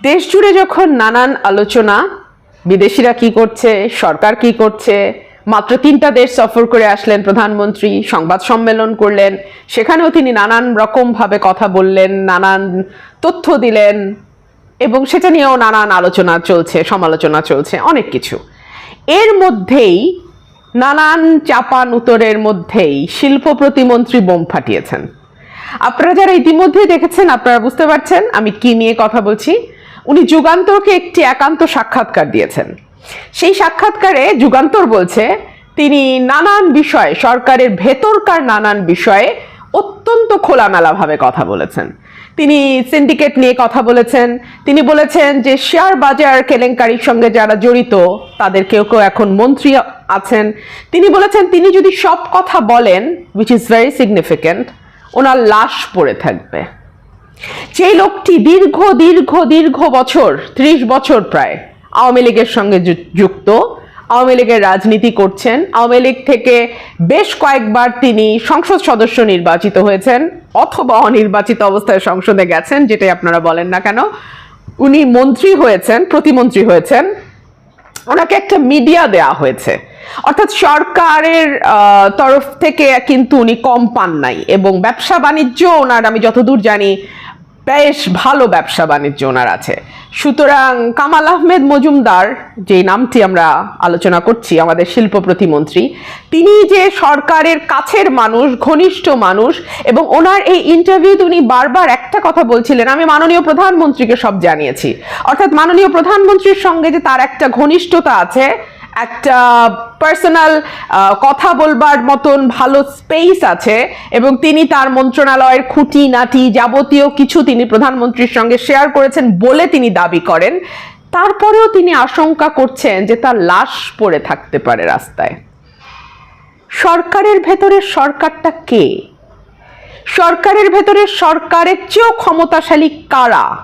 দেশ জুড়ে যখন নানান আলোচনা, বিদেশিরা কি করছে, সরকার কি করছে, মাত্র তিনটা দেশ সফর করে আসলেন, প্রধানমন্ত্রী, সংবাদ সম্মেলন করলেন, সেখানেও তিনি নানান রকমভাবে কথা বললেন, নানান তথ্য দিলেন, এবং সেটা নিয়েও নানান আলোচনা চলছে, সমালোচনা চলছে, অনেক কিছু। এর মধ্যেই, নানান চাপান উত্তরের মধ্যেই শিল্প প্রতিমন্ত্রী বোম ফাটিয়েছেন। আপনারা যারা ইতিমধ্যেই দেখেছেন, আপনারা বুঝতে পারছেন, আমি কি নিয়ে কথা বলছি। উনি যুগান্তরকে একটি একান্ত সাক্ষাৎকার দিয়েছেন। সেই সাক্ষাৎকারে যুগান্তর বলছে, তিনি নানান বিষয়ে, সরকারের ভেতরকার নানান বিষয়ে অত্যন্ত খোলামেলাভাবে কথা বলেছেন। তিনি সিন্ডিকেট নিয়ে কথা বলেছেন। তিনি বলেছেন যে শেয়ার বাজার কেলেঙ্কারির সঙ্গে যারা জড়িত, তাদের কেউ কেউ এখন মন্ত্রী আছেন। তিনি বলেছেন, তিনি যদি সব কথা বলেন উইচ ইজ ভেরি সিগনিফিক্যান্ট ওনার লাশ পড়ে থাকবে। যে লোকটি দীর্ঘ দীর্ঘ দীর্ঘ বছর, ত্রিশ বছর প্রায় আওয়ামী লীগের সঙ্গে যুক্ত। আওয়ামী লীগের রাজনীতি করছেন। আওয়ামী লীগ থেকে বেশ কয়েকবার তিনি সংসদ সদস্য নির্বাচিত হয়েছেন অথবা অনির্বাচিত অবস্থায় সংসদে গেছেন, যেটাই আপনারা বলেন না কেন। উনি মন্ত্রী হয়েছেন, প্রতিমন্ত্রী হয়েছেন। ওনাকে একটা মিডিয়া দেয়া হয়েছে। অর্থাৎ সরকারের তরফ থেকে কিন্তু উনি কম পান নাই এবং ব্যবসা বাণিজ্য ওনার, আমি যতদূর জানি বেশ ভালো ব্যবসা বাণিজ্য ওনার আছে। সুতরাং কামাল আহমেদ মজুমদার যে নামটি আমরা আলোচনা করছি, আমাদের শিল্প প্রতিমন্ত্রী, তিনি যে সরকারের কাছের মানুষ, ঘনিষ্ঠ মানুষ, এবং ওনার এই ইন্টারভিউতে উনি বারবার একটা কথা বলছিলেন, আমি মাননীয় প্রধানমন্ত্রীকে সব জানিয়েছি। অর্থাৎ মাননীয় প্রধানমন্ত্রীর সঙ্গে যে তার একটা ঘনিষ্ঠতা আছে একটা পার্সোনাল কথা বলবার মতন ভালো স্পেস আছে এবং তিনি তার মন্ত্রণালয়ের খুঁটি নাটি যাবতীয় কিছু তিনি প্রধানমন্ত্রীর সঙ্গে শেয়ার করেছেন বলে তিনি দাবি করেন। তারপরেও তিনি আশঙ্কা করছেন যে তার লাশ পড়ে থাকতে পারে রাস্তায়। সরকারের ভেতরের সরকারটা কে? সরকারের ভেতরে সরকারের চেয়েও ক্ষমতাশালী কারা?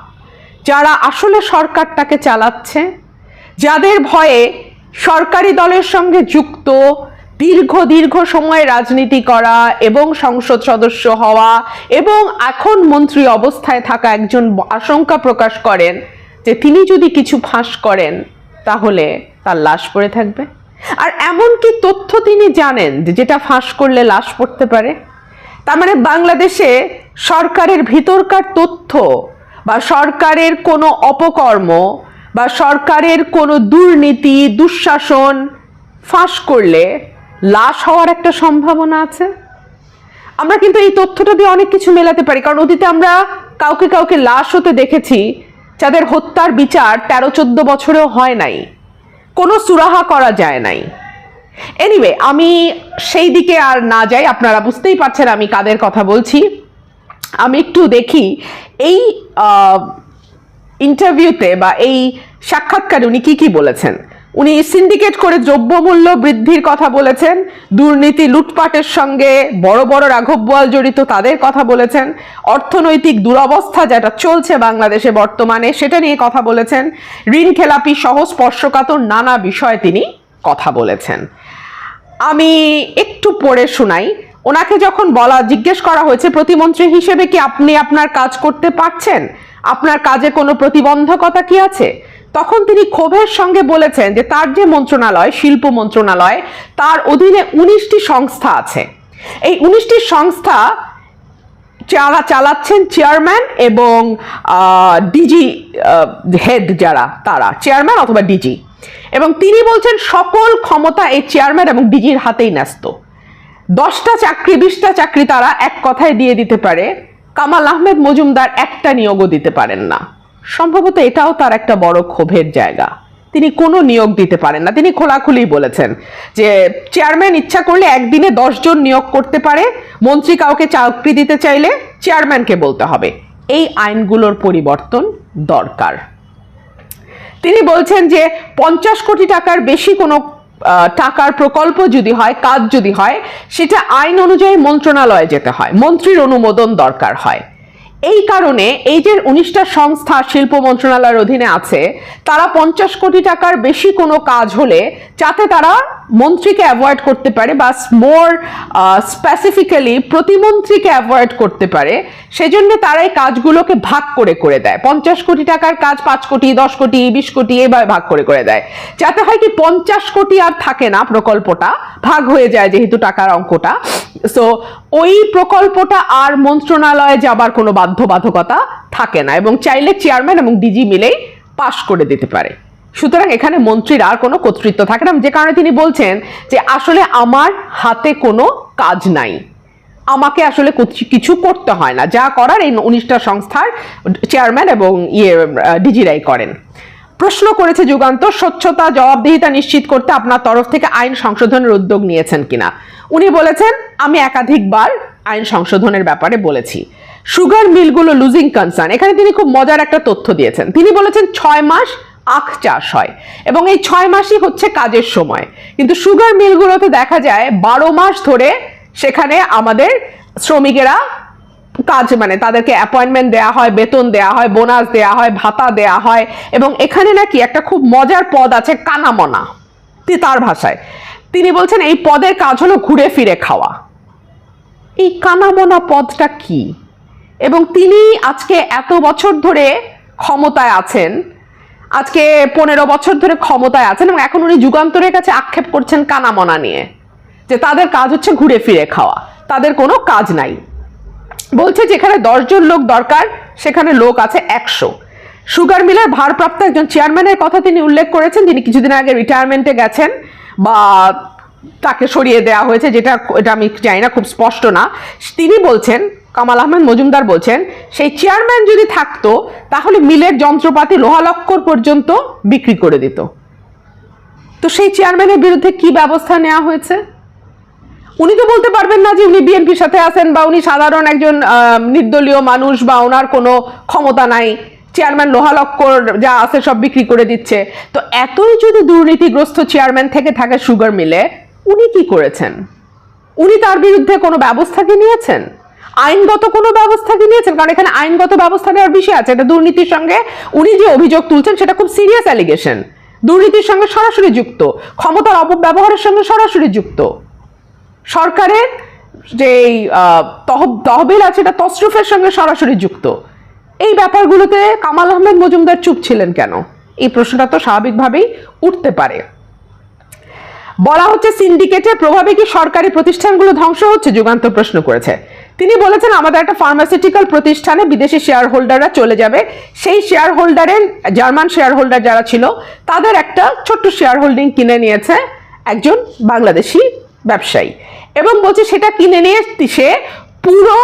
যারা আসলে সরকারটাকে চালাচ্ছে? যাদের ভয়ে সরকারি দলের সঙ্গে যুক্ত, দীর্ঘ দীর্ঘ সময় রাজনীতি করা এবং সংসদ সদস্য হওয়া এবং এখন মন্ত্রী অবস্থায় থাকা একজন আশঙ্কা প্রকাশ করেন যে তিনি যদি কিছু ফাঁস করেন, তাহলে তার লাশ পড়ে থাকবে। আর এমন কি তথ্য তিনি জানেন যেটা ফাঁস করলে লাশ পড়তে পারে? তার মানে বাংলাদেশে সরকারের ভিতরকার তথ্য বা সরকারের কোনো অপকর্ম বা সরকারের কোনো দুর্নীতি, দুঃশাসন ফাঁস করলে লাশ হওয়ার একটা সম্ভাবনা আছে? আমরা কিন্তু এই তথ্যটা দিয়ে অনেক কিছু মেলাতে পারি। কারণ অতীতে আমরা কাউকে কাউকে লাশ হতে দেখেছি যাদের হত্যার বিচার তেরো, চোদ্দ বছরেও হয় নাই। কোনো সুরাহা করা যায় নাই। এনিওয়ে আমি সেই দিকে আর না যাই। আপনারা বুঝতেই পারছেন আমি কাদের কথা বলছি। আমি একটু দেখি। এই ইন্টারভিউতে বা এই সাক্ষাৎকারে উনি কি কি বলেছেন? উনি সিন্ডিকেট করে দ্রব্যমূল্য বৃদ্ধির কথা বলেছেন, দুর্নীতি লুটপাটের সঙ্গে বড় বড় রাঘব বোয়াল জড়িত তাদের কথা বলেছেন, অর্থনৈতিক দুরবস্থা যেটা চলছে বাংলাদেশে বর্তমানে সেটা নিয়ে কথা বলেছেন, ঋণ খেলাপি সহ স্পর্শকাতর নানা বিষয়ে তিনি কথা বলেছেন। আমি একটু পড়ে শোনাই, ওনাকে যখন বলা, জিজ্ঞেস করা হয়েছে, প্রতিমন্ত্রী হিসেবে কি আপনি আপনার কাজ করতে পারছেন? আপনার কাজে কোনো প্রতিবন্ধকতা কি আছে? তখন তিনি ক্ষোভের সঙ্গে বলেছেন যে তার যে মন্ত্রণালয়, শিল্প মন্ত্রণালয়, তার অধীনে উনিশটি সংস্থা আছে। এই উনিশটি সংস্থা যারা চালাচ্ছেন চেয়ারম্যান এবং ডিজি হেড যারা, তারা, চেয়ারম্যান অথবা ডিজি। এবং তিনি বলছেন সকল ক্ষমতা এই চেয়ারম্যান এবং ডিজির হাতেই ন্যস্ত। দশটা চাকরি, বিশটা চাকরি তারা এক কথায় দিয়ে দিতে পারে। কামাল আহমেদ মজুমদার একটা নিয়োগও দিতে পারেন না। সম্ভবত এটাও তার একটা বড় ক্ষোভের জায়গা। তিনি কোনো নিয়োগ দিতে পারেন না। তিনি খোলাখুলি বলেছেন যে, চেয়ারম্যান ইচ্ছা করলে একদিনে জন নিয়োগ করতে পারে। মন্ত্রী কাউকে চাকরি দিতে চাইলে চেয়ারম্যানকে বলতে হবে। এই আইনগুলোর পরিবর্তন দরকার। তিনি বলছেন যে, পঞ্চাশ কোটি টাকার বেশি কোনো টাকার প্রকল্প যদি হয়, কাজ যদি হয়, সেটা আইন অনুযায়ী মন্ত্রণালয়ে যেতে হয়। মন্ত্রীর অনুমোদন দরকার হয়। এই কারণে এই যে উনিশটা সংস্থা শিল্প মন্ত্রণালয়ের অধীনে আছে, তারা পঞ্চাশ কোটি টাকার বেশি কোনো কাজ হলে যাতে তারা মন্ত্রীকে অ্যাভয়েড করতে পারে বা মোর স্পেসিফিক্যালি প্রতিমন্ত্রীকে অ্যাভয়েড করতে পারে, সেজন্য তারা এই কাজগুলোকে ভাগ করে করে দেয়। পঞ্চাশ কোটি টাকার কাজ পাঁচ কোটি, দশ কোটি, বিশ কোটি এভাবে ভাগ করে করে দেয়। যাতে হয় কি পঞ্চাশ কোটি আর থাকে না প্রকল্পটা, ভাগ হয়ে যায় যেহেতু টাকার অঙ্কটা। সো ওই প্রকল্পটা আর মন্ত্রণালয়ে যাবার কোনো বাধ্যবাধকতা থাকে না এবং চাইলে চেয়ারম্যান এবং ডিজি মিলেই পাশ করে দিতে পারে। সুতরাং এখানে মন্ত্রীর আর কোনো কর্তৃত্ব থাকে না। যে কারণে তিনি বলছেন যে আসলে আমার হাতে কোনো কাজ নাই। আমাকে আসলে কিছু করতে হয় না। যা করার এই উনিশটা সংস্থার চেয়ারম্যান এবং ইয়ে ডিজিরাই করেন। প্রশ্ন করেছে যুগান্তর, স্বচ্ছতা, জবাবদিহিতা নিশ্চিত করতে আপনার তরফ থেকে আইন সংশোধনের উদ্যোগ নিয়েছেন কিনা? উনি বলেছেন, আমি একাধিকবার আইন সংশোধনের ব্যাপারে বলেছি। সুগার মিলগুলো লুজিং কনসার্ন। এখানে তিনি খুব মজার একটা তথ্য দিয়েছেন। তিনি বলেছেন ছয় মাস আখ চাষ হয় এবং এই ছয় মাসই হচ্ছে কাজের সময়। কিন্তু সুগার মিলগুলোতে দেখা যায় বারো মাস ধরে সেখানে আমাদের শ্রমিকেরা কাজ মানে তাদেরকে অ্যাপয়েন্টমেন্ট দেওয়া হয়, বেতন দেওয়া হয় বোনাস দেওয়া হয়, ভাতা দেওয়া হয় এবং এখানে নাকি একটা খুব মজার পদ আছে, কানামনা। তার ভাষায়। তিনি বলছেন এই পদের কাজ হলো ঘুরে ফিরে খাওয়া। এই কানামনা পদটা কি? এবং তিনি আজকে এত বছর ধরে ক্ষমতায় আছেন। আজকে পনেরো বছর ধরে ক্ষমতায় আছেন এবং এখন উনি যুগান্তরের কাছে আক্ষেপ করছেন কানামনা নিয়ে। যে তাদের কাজ হচ্ছে ঘুরে ফিরে খাওয়া। তাদের কোনো কাজ নাই। বলছে যেখানে দশজন লোক দরকার, সেখানে লোক আছে একশো। সুগার মিলের ভারপ্রাপ্ত একজন চেয়ারম্যানের কথা তিনি উল্লেখ করেছেন। যিনি কিছুদিন আগে রিটায়ারমেন্টে গেছেন বা তাকে সরিয়ে দেওয়া হয়েছে, যেটা, এটা আমি জানি না, খুব স্পষ্ট না। তিনি বলছেন কামাল আহমেদ মজুমদার বলছেন, সেই চেয়ারম্যান যদি থাকতো, তাহলে মিলের যন্ত্রপাতি লোহালক্কর পর্যন্ত বিক্রি করে দিত। তো সেই চেয়ারম্যানের বিরুদ্ধে কি ব্যবস্থা নেওয়া হয়েছে? উনি তো বলতে পারবেন না যে উনি বিএনপির সাথে আছেন বা উনি সাধারণ একজন নির্দলীয় মানুষ বা ওনার কোনো ক্ষমতা নাই। চেয়ারম্যান লোহালক্কর যা আছে সব বিক্রি করে দিচ্ছে। তো এতই যদি দুর্নীতিগ্রস্ত চেয়ারম্যান থেকে থাকে সুগার মিলে, উনি কি করেছেন? উনি তার বিরুদ্ধে কোনো ব্যবস্থা কি নিয়েছেন? আইনগত কোনো ব্যবস্থা কি নিয়েছেন? কারণ এখানে আইনগত ব্যবস্থা নেওয়ার বিষয় আছে। এটা দুর্নীতির সঙ্গে উনি যে অভিযোগ তুলছেন, সেটা খুব সিরিয়াস অ্যালিগেশন দুর্নীতির সঙ্গে সরাসরি যুক্ত। ক্ষমতার অপব্যবহারের সঙ্গে সরাসরি যুক্ত। সরকারের যে তহবিল আছে, এটা তসরুফের সঙ্গে সরাসরি যুক্ত। এই ব্যাপারগুলোতে কামাল আহমেদ মজুমদার চুপ ছিলেন কেন? এই প্রশ্নটা তো স্বাভাবিকভাবেই উঠতে পারে। বলা হচ্ছে সিন্ডিকেটের প্রভাবে কি সরকারি প্রতিষ্ঠানগুলো ধ্বংস হচ্ছে? যুগান্তর প্রশ্ন করেছে। তিনি বলেছেন, আমাদের একটা ফার্মাসিউটিক্যাল প্রতিষ্ঠানে বিদেশি শেয়ার হোল্ডাররা চলে যাবে। সেই শেয়ার হোল্ডারের জার্মান শেয়ার হোল্ডার যারা ছিল, তাদের একটা ছোট্ট শেয়ার হোল্ডিং কিনে নিয়েছে একজন বাংলাদেশি ব্যবসায়ী। এবং বলছে, সেটা কিনে নিয়ে সে পুরো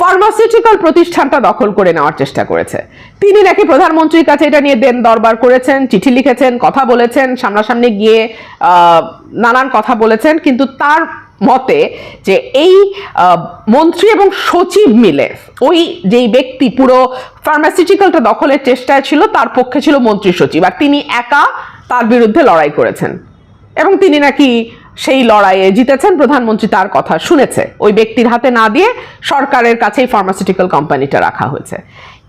ফার্মাসিউটিক্যাল প্রতিষ্ঠানটা দখল করে নেওয়ার চেষ্টা করেছে। তিনি নাকি প্রধানমন্ত্রীর কাছে এটা নিয়ে দেন দরবার করেছেন, চিঠি লিখেছেন, কথা বলেছেন, সামনাসামনি গিয়ে নানান কথা বলেছেন, কিন্তু তার মতে যে এই মন্ত্রী এবং সচিব মিলে ওই যেই ব্যক্তি পুরো ফার্মাসিউটিক্যালটা দখলের চেষ্টায় ছিল, তার পক্ষে ছিল মন্ত্রী সচিব। আর তিনি একা তার বিরুদ্ধে লড়াই করেছেন। এবং তিনি নাকি সেই লড়াইয়ে জিতেছেন, প্রধানমন্ত্রী তার কথা শুনেছে। ওই ব্যক্তির হাতে না দিয়ে সরকারের কাছেই ফার্মাসিউটিক্যাল কোম্পানিটা রাখা হয়েছে।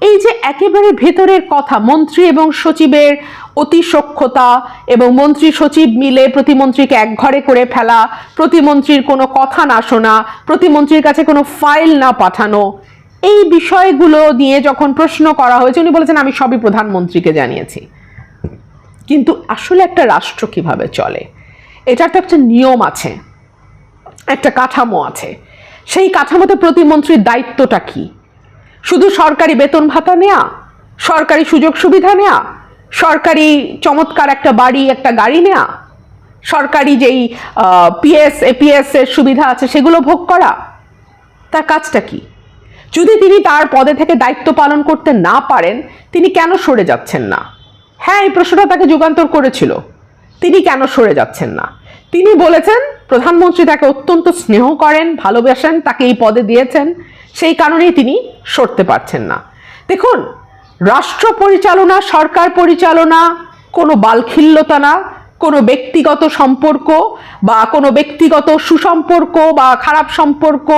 এই যে একেবারে ভেতরের কথা, মন্ত্রী এবং সচিবের অতি সক্ষতা এবং মন্ত্রী সচিব মিলে প্রতিমন্ত্রীকে এক ঘরে করে ফেলা, প্রতিমন্ত্রীর কোনো কথা না শোনা, প্রতিমন্ত্রীর কাছে কোনো ফাইল না পাঠানো, এই বিষয়গুলো নিয়ে যখন প্রশ্ন করা হয়েছে, উনি বলেছেন, আমি সবই প্রধানমন্ত্রীকে জানিয়েছি। কিন্তু আসলে একটা রাষ্ট্র কীভাবে চলে? এটার তো একটা নিয়ম আছে, একটা কাঠামো আছে। সেই কাঠামোতে প্রতিমন্ত্রীর দায়িত্বটা কি? শুধু সরকারি বেতন ভাতা নেয়া, সরকারি সুযোগ সুবিধা নেয়া, সরকারি চমৎকার একটা বাড়ি, একটা গাড়ি নেয়া, সরকারি যেই পিএস এপিএস এর সুবিধা আছে সেগুলো ভোগ করা, তার কাজটা কি? যদি তিনি তার পদে থেকে দায়িত্ব পালন করতে না পারেন, তিনি কেন সরে যাচ্ছেন না? হ্যাঁ এই প্রশ্নটা তাকে যুগান্তর করেছিল। তিনি কেন সরে যাচ্ছেন না? তিনি বলেছেন, প্রধানমন্ত্রী তাকে অত্যন্ত স্নেহ করেন, ভালোবাসেন, তাকে এই পদে দিয়েছেন। সেই কারণেই তিনি সরতে পারছেন না। দেখুন, রাষ্ট্র পরিচালনা, সরকার পরিচালনা, কোনো বালখিল্যতা না, কোনো ব্যক্তিগত সম্পর্ক বা কোনো ব্যক্তিগত সুসম্পর্ক বা খারাপ সম্পর্ক,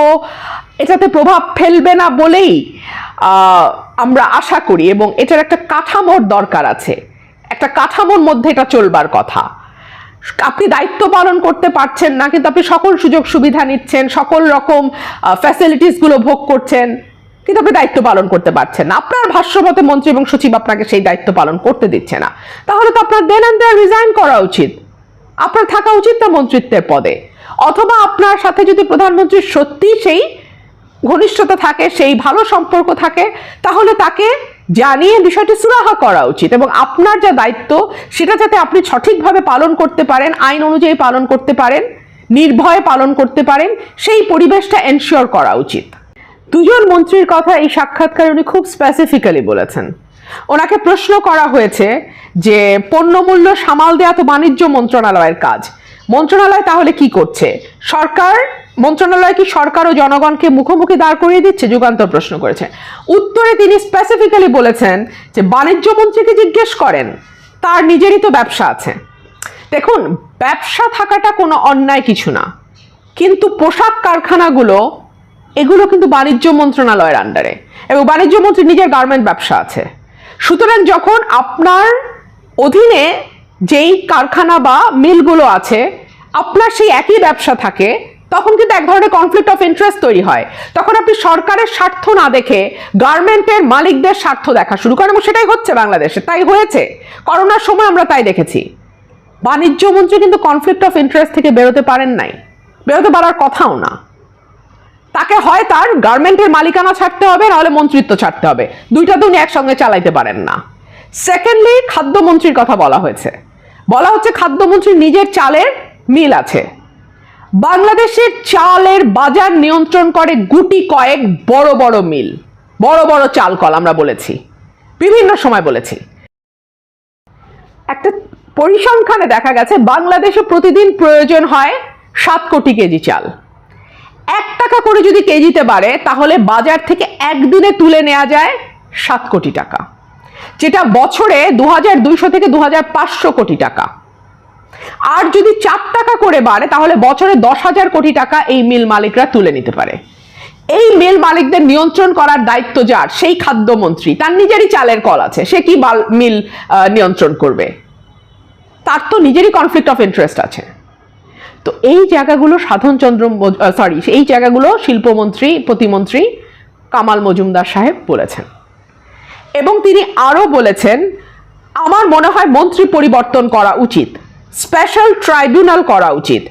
এটাতে প্রভাব ফেলবে না বলেই আমরা আশা করি এবং এটার একটা কাঠামোর দরকার আছে। একটা কাঠামোর মধ্যে এটা চলবার কথা। আপনি দায়িত্ব পালন করতে পারছেন না, কিন্তু আপনি সকল সুযোগ সুবিধা নিচ্ছেন, সকল রকম ফ্যাসিলিটিসগুলো ভোগ করছেন। কিন্তু আপনি দায়িত্ব পালন করতে পারছেন না। আপনার ভাষ্যমতে মন্ত্রী এবং সচিব আপনাকে সেই দায়িত্ব পালন করতে দিচ্ছে না। তাহলে তো আপনার দেন অ্যান্ড দেয়ার রিজাইন করা উচিত। আপনার থাকা উচিত না মন্ত্রিত্বের পদে। অথবা আপনার সাথে যদি প্রধানমন্ত্রীর সত্যি সেই ঘনিষ্ঠতা থাকে, সেই ভালো সম্পর্ক থাকে, তাহলে তাকে জানিয়ে বিষয়টি সুরাহা করা উচিত এবং আপনার যা দায়িত্ব, সেটা যাতে আপনি সঠিকভাবে পালন করতে পারেন, আইন অনুযায়ী পালন করতে পারেন, নির্ভয়ে পালন করতে পারেন, সেই পরিবেশটা এনশিওর করা উচিত। দুজন মন্ত্রীর কথা এই সাক্ষাৎকারে উনি খুব স্পেসিফিক্যালি বলেছেন। ওনাকে প্রশ্ন করা হয়েছে যে, পণ্যমূল্য সামাল দেয়া তো বাণিজ্য মন্ত্রণালয়ের কাজ। মন্ত্রণালয় তাহলে কি করছে? সরকার, মন্ত্রণালয় কি সরকার ও জনগণকে মুখোমুখি দাঁড় করিয়ে দিচ্ছে? যুগান্তর প্রশ্ন করেছে। উত্তরে তিনি স্পেসিফিক্যালি বলেছেন যে, বাণিজ্য মন্ত্রীকে জিজ্ঞেস করেন, তার নিজেরই তো ব্যবসা আছে। দেখুন, ব্যবসা থাকাটা কোনো অন্যায় কিছু না। কিন্তু পোশাক কারখানাগুলো এগুলো কিন্তু বাণিজ্য মন্ত্রণালয়ের আন্ডারে এবং বাণিজ্য মন্ত্রী নিজের গার্মেন্ট ব্যবসা আছে। সুতরাং যখন আপনার অধীনে যেই কারখানা বা মিলগুলো আছে, আপনার সেই একই ব্যবসা থাকে, তখন কিন্তু এক ধরনের কনফ্লিক্ট অফ ইন্টারেস্ট তৈরি হয়। তখন আপনি সরকারের স্বার্থ না দেখে গার্মেন্টের মালিকদের স্বার্থ দেখা শুরু করেন এবং সেটাই হচ্ছে বাংলাদেশে। তাই হয়েছে। করোনার সময় আমরা তাই দেখেছি। বাণিজ্য মন্ত্রী কিন্তু কনফ্লিক্ট অফ ইন্টারেস্ট থেকে বেরোতে পারেন নাই। বেরোতে পারার কথাও না। তাকে হয় তার গার্মেন্টের মালিকানা ছাড়তে হবে, নাহলে মন্ত্রিত্ব ছাড়তে হবে। দুইটা তো উনি একসঙ্গে চালাইতে পারেন না। সেকেন্ডলি খাদ্যমন্ত্রীর কথা বলা হয়েছে। বলা হচ্ছে খাদ্যমন্ত্রীর নিজের চালের মিল আছে। বাংলাদেশের চালের বাজার নিয়ন্ত্রণ করে গুটি কয়েক বড় বড় মিল, বড় বড় চাল কল আমরা বলেছি, বিভিন্ন সময় বলেছি। একটা পরিসংখ্যানে দেখা গেছে, বাংলাদেশে প্রতিদিন প্রয়োজন হয় সাত কোটি কেজি চাল। এক টাকা করে যদি কেজিতে বাড়ে, তাহলে বাজার থেকে একদিনে তুলে নেওয়া যায় সাত কোটি টাকা। যেটা বছরে দু হাজার দুইশো থেকে দু হাজার পাঁচশো কোটি টাকা। আর যদি চার টাকা করে বাড়ে, তাহলে বছরে দশ হাজার কোটি টাকা এই মিল মালিকরা তুলে নিতে পারে। এই মিল মালিকদের নিয়ন্ত্রণ করার দায়িত্ব যার, সেই খাদ্যমন্ত্রী। তার নিজেরই চালের কল আছে, সে কি মিল নিয়ন্ত্রণ করবে? তার তো নিজেরই কনফ্লিক্ট অফ ইন্টারেস্ট আছে। তো এই জায়গাগুলো সাধনচন্দ্র সরি এই জায়গাগুলো শিল্পমন্ত্রী, প্রতিমন্ত্রী কামাল মজুমদার সাহেব বলেছেন। এবং তিনি আরও বলেছেন, আমার মনে হয় মন্ত্রী পরিবর্তন করা উচিত স্পেশাল ট্রাইব্যুনাল করা উচিত।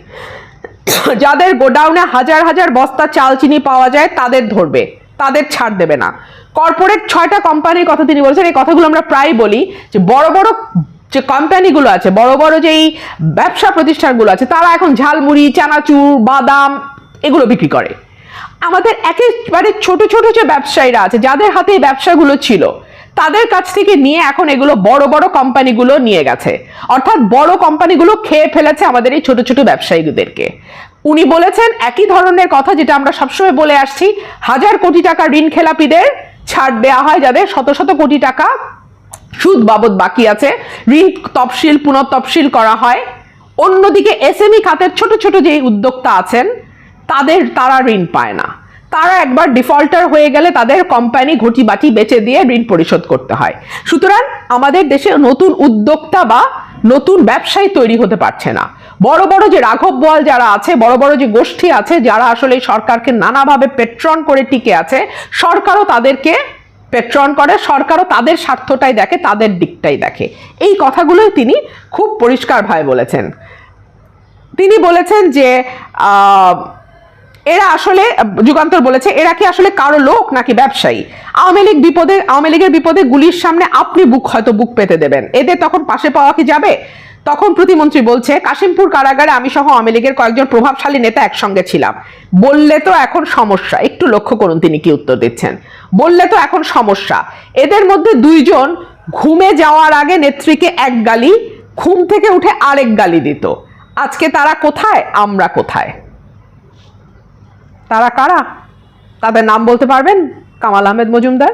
যাদের গোডাউনে হাজার হাজার বস্তা চাল চিনি পাওয়া যায়, তাদের ধরবে, তাদের ছাড় দেবে না। কর্পোরেট ছয়টা কোম্পানির কথা তিনি বলেছেন, এই কথাগুলো আমরা প্রায় বলি যে বড় বড় যে কোম্পানিগুলো আছে, বড় বড় যেই ব্যবসা প্রতিষ্ঠানগুলো আছে, তারা এখন ঝালমুড়ি, চানাচুর, বাদাম এগুলো বিক্রি করে। আমাদের একেবারে ছোট ছোট যে ব্যবসায়ীরা আছে, যাদের হাতে এই ব্যবসাগুলো ছিল, তাদের কাছ থেকে নিয়ে এখন এগুলো বড় বড় কোম্পানিগুলো নিয়ে গেছে। অর্থাৎ বড় কোম্পানিগুলো খেয়ে ফেলেছে আমাদের এই ছোট ছোট ব্যবসায়ীদেরকে। উনি বলেছেন, একই ধরনের কথা যেটা আমরা সবসময় বলে আসছি, হাজার কোটি টাকা ঋণ খেলাপিদের ছাড় দেওয়া হয় যাদের শত শত কোটি টাকা সুদ বাবদ বাকি আছে। ঋণ তফসিল পুনঃতফসিল করা হয়। অন্যদিকে এসএমই খাতের ছোট ছোট যে উদ্যোক্তা আছেন, তাদের তারা ঋণ পায় না। তারা একবার ডিফল্টার হয়ে গেলে তাদের কোম্পানি ঘটি বাটি বেচে দিয়ে ঋণ পরিশোধ করতে হয়। সুতরাং আমাদের দেশে নতুন উদ্যোক্তা বা নতুন ব্যবসায়ী তৈরি হতে পারছে না। বড় বড় যে রাঘব বোয়াল যারা আছে, বড় বড় যে গোষ্ঠী আছে, যারা আসলে সরকারকে নানাভাবে পেট্রন করে টিকে আছে, সরকারও তাদেরকে পেট্রন করে, সরকারও তাদের স্বার্থটাই দেখে, তাদের দিকটাই দেখে। এই কথাগুলোই তিনি খুব পরিষ্কারভাবে বলেছেন। তিনি বলেছেন যে এরা আসলে, যুগান্তর বলেছে, এরা কি আসলে কারও লোক নাকি ব্যবসায়ী? আওয়ামী লীগ বিপদে, আওয়ামী লীগের বিপদে গুলির সামনে আপনি বুক, হয়তো বুক পেতে দেবেন। এদের তখন পাশে পাওয়া কি যাবে? তখন প্রতিমন্ত্রী বলছে, কাশিমপুর কারাগারে আমি সহ আওয়ামী লীগের কয়েকজন প্রভাবশালী নেতা একসঙ্গে ছিলাম। বললে তো এখন সমস্যা। একটু লক্ষ্য করুন তিনি কি উত্তর দিচ্ছেন। বললে তো এখন সমস্যা। এদের মধ্যে দুইজন ঘুমে যাওয়ার আগে নেত্রীকে এক গালি, ঘুম থেকে উঠে আরেক গালি দিত। আজকে তারা কোথায়? আমরা কোথায়? তারা কারা? তাদের নাম বলতে পারবেন কামাল আহমেদ মজুমদার?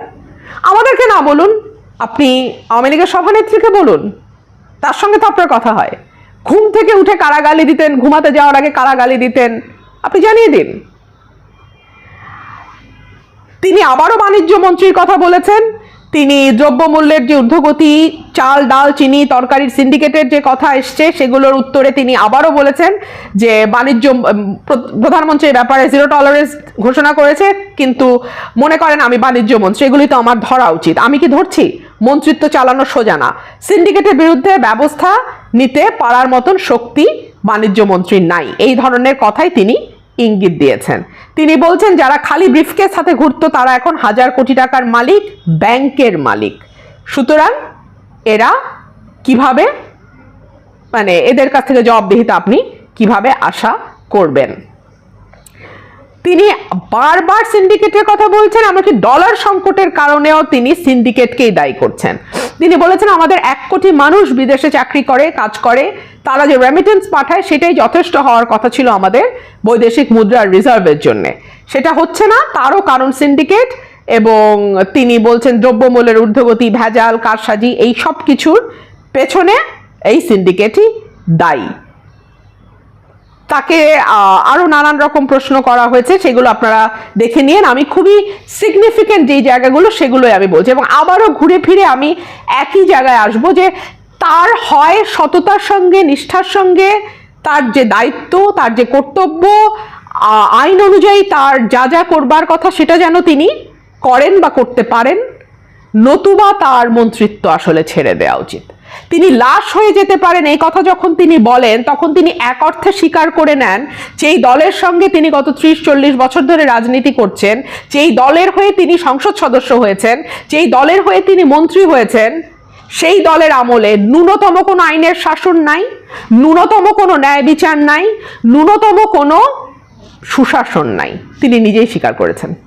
আমাদেরকে না বলুন। আপনি আওয়ামী লীগের সভানেত্রীকে বলুন। তার সঙ্গে তো আপনার কথা হয়। ঘুম থেকে উঠে কারা গালি দিতেন, ঘুমাতে যাওয়ার আগে কারা গালি দিতেন। আপনি জানিয়ে দিন। তিনি আবারও বাণিজ্য মন্ত্রীর কথা বলেছেন। তিনি দ্রব্যমূল্যের যে ঊর্ধ্বগতি, চাল, ডাল, চিনি, তরকারির সিন্ডিকেটের যে কথা এসছে, সেগুলোর উত্তরে তিনি আবারও বলেছেন যে বাণিজ্য প্রধানমন্ত্রী ব্যাপারে জিরো টলারেন্স ঘোষণা করেছে। কিন্তু মনে করেন আমি বাণিজ্য মন্ত্রী, এগুলি তো আমার ধরা উচিত। আমি কি ধরছি? মন্ত্রিত্ব চালানো সোজা না। সিন্ডিকেটের বিরুদ্ধে ব্যবস্থা নিতে পারার মতন শক্তি বাণিজ্য মন্ত্রীর নাই। এই ধরনের কথাই তিনি ইঙ্গিত দিয়েছেন। তিনি বলছেন, যারা খালি ব্রিফকের সাথে ঘুরত, তারা এখন হাজার কোটি টাকার মালিক, ব্যাংকের মালিক। সুতরাং এরা কীভাবে মানে এদের কাছ থেকে জবাবদিহিতা আপনি কীভাবে আশা করবেন? তিনি বারবার সিন্ডিকেটের কথা বলছেন, এমনকি ডলার সংকটের কারণেও তিনি সিন্ডিকেটকেই দায়ী করছেন। তিনি বলেছেন, আমাদের এক কোটি মানুষ বিদেশে চাকরি করে, কাজ করে, তারা যে রেমিটেন্স পাঠায়, সেটাই যথেষ্ট হওয়ার কথা ছিল আমাদের বৈদেশিক মুদ্রার রিজার্ভের জন্য। সেটা হচ্ছে না, তারও কারণ সিন্ডিকেট এবং তিনি বলছেন, দ্রব্যমূল্যের ঊর্ধ্বগতি, ভেজাল, কারসাজি, এই সব কিছুর পেছনে এই সিন্ডিকেটই দায়ী। তাকে আহ, আরও নানান রকম প্রশ্ন করা হয়েছে সেগুলো আপনারা দেখে নিন। আমি খুবই সিগনিফিকেন্ট যেই জায়গাগুলো সেগুলোই আমি বলছি। এবং আবারও ঘুরে ফিরে আমি একই জায়গায় আসব যে তার হয় সততার সঙ্গে নিষ্ঠার সঙ্গে তার যে দায়িত্ব তার যে কর্তব্য আইন অনুযায়ী তার যা যা করবার কথা সেটা যেন তিনি করেন বা করতে পারেন নতুবা তার মন্ত্রিত্ব আসলে ছেড়ে দেওয়া উচিত। তিনি লাশ হয়ে যেতে পারেন। এই কথা যখন তিনি বলেন, তখন তিনি এক অর্থে স্বীকার করে নেন যেই দলের সঙ্গে তিনি গত ত্রিশ চল্লিশ বছর ধরে রাজনীতি করছেন যেই দলের হয়ে তিনি সংসদ সদস্য হয়েছেন যেই দলের হয়ে তিনি মন্ত্রী হয়েছেন, সেই দলের আমলে ন্যূনতম কোনো আইনের শাসন নাই, ন্যূনতম কোনো ন্যায় বিচার নাই, ন্যূনতম কোনো সুশাসন নাই। তিনি নিজেই স্বীকার করেছেন।